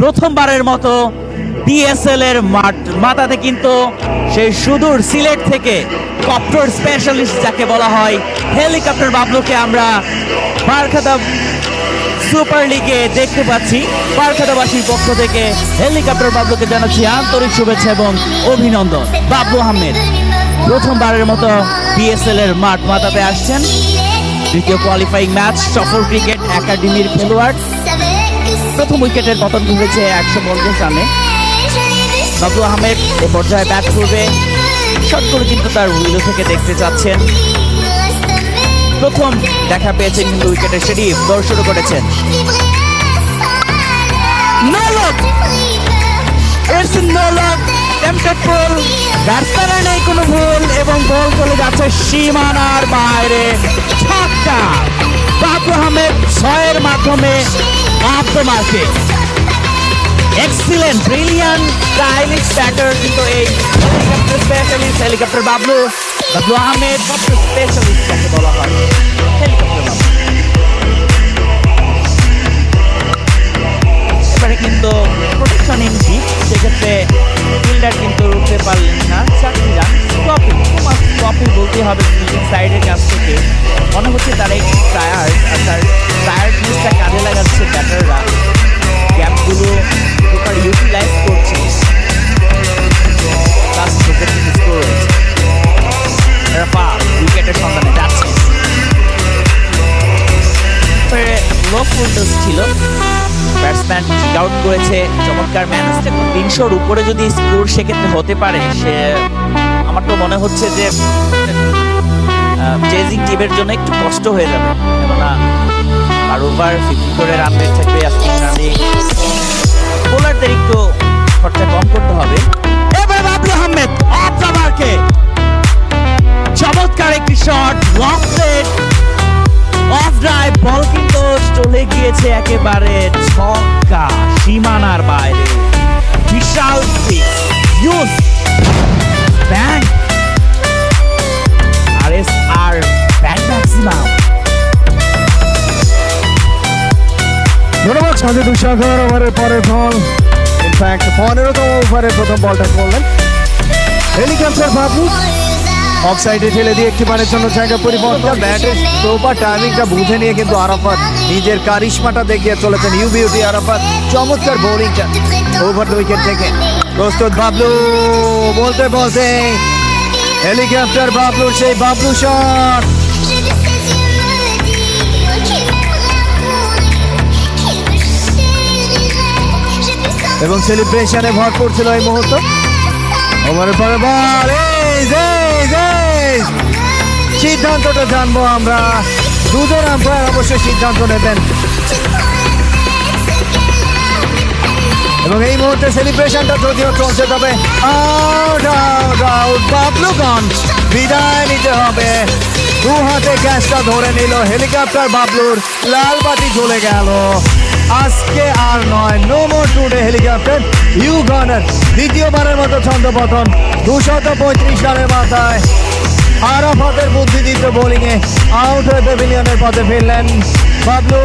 প্রথমবারের মতো ডিএসএল এর মাথাতে কিন্তু সেই সুদূর সিলেট থেকে কপ্টার স্পেশালিস্ট যাকে বলা হয়, হেলিকপ্টার বাবলুকে আমরা বারখাতা সুপার লিগে দেখতে পাচ্ছি। বারখাতাবাসীর পক্ষ থেকে হেলিকপ্টার বাবলুকে জানাচ্ছি আন্তরিক শুভেচ্ছা এবং অভিনন্দন। বাবলু আহমেদ, প্রথমবারের মতো ডিএসএল এর মাঠ মাথাতে আসছেন। দ্বিতীয় কোয়ালিফাইং ম্যাচ সফল ক্রিকেট একাডেমির খেলোয়াড়। প্রথম উইকেটের পতন ঘটেছে একশো পঞ্চাশ রানে। বাবু আহমেদ এ পর্যায়ে ব্যাট করবে। শট করে কিন্তু তার উইলো থেকে দেখতে চাচ্ছেন। প্রথম দেখা পেয়েছেন কিন্তু উইকেটের সেটি দৌড় শুরু করেছেন কোনো ভুল এবং বল যাচ্ছে সীমানার বাইরে। ছয়ের মাধ্যমে the market excellent brilliant stylish batter কিন্তু এই helicopter specialist helicopter Bablu Bablu Ahmed specialist যাকে বলা হয়? হেলিকপ্টার বাবলু। এবারে কিন্তু প্রোটেকশন এন্ট্রি সেক্ষেত্রে ফিল্ডার কিন্তু রুখতে পারলেন না। চারটি রান স্টপিং স্টপিং বলতে হবে ফিল্ডিং সাইডের কাছ থেকে। মনে হচ্ছে তারা একটু টায়ার্ড আর তার টায়ার্ডনেসটা কাজে লাগাচ্ছে ব্যাটাররা লো ছিল। ব্যাটসম্যান কিক আউট করেছে, চমৎকার ম্যানেজটা তিনশোর উপরে যদি স্কোর সেক্ষেত্রে হতে পারে, সে আমার তো মনে হচ্ছে যে চেজিং টিমের জন্য একটু কষ্ট হয়ে যাবে। কেননা আর ওভার ফিফটি করে রান রেট থাকবে, আজকে চলে গিয়েছে একেবারে ছক্কা সীমানার বাইরে। বিশাল ইউজ ধন্যবাদ ওভারের ইনফ্যাক্ট প্রথম বলটা করলেন। Helicopter Babu. অফ সাইডে ঠেলে দিয়ে একটি বারের জন্য জায়গা পরিবর্তন ব্যাটের প্রপার টাইমিংটা বুঝে নিয়ে কিন্তু আরাফাত নিজের কারিশমাটা দেখিয়ে চলেছেন ইউ বিউটি আরাফাত চমৎকার বোলিংটা ওভার উইকেট থেকে প্রস্তুত বাবলু বলতে বলতে হেলিকপ্টার বাবলুর সেই বাবলু শট এবং সেলিব্রেশনে ভরপুর ছিল এই মুহূর্ত ওভারের পরে বল এই। সিদ্ধান্তটা জানব আমরা। দুজন আম্পায়ার অবশ্যই সিদ্ধান্ত নেবেন। এবং এই মুহূর্তে সেলিব্রেশনটা যদিও চলছে, তবে আউট আউট আউট বাবলুগঞ্জ বিদায় নিতে হবে। দু হাতে গ্যাসটা ধরে নিল হেলিকপ্টার বাবলুর লাল বাতি জ্বলে গেল। আজকে আর নয়। No more today helicopter you gonna দ্বিতীয়বারের মতো ছন্দপতন। দুশত পঁয়ত্রিশ রানের মাথায়। আরাফাতের বুদ্ধিদীপ্ত বোলিংয়ে আউট হয়ে প্যাভিলিয়নের পথে ফিরলেন বাবলু।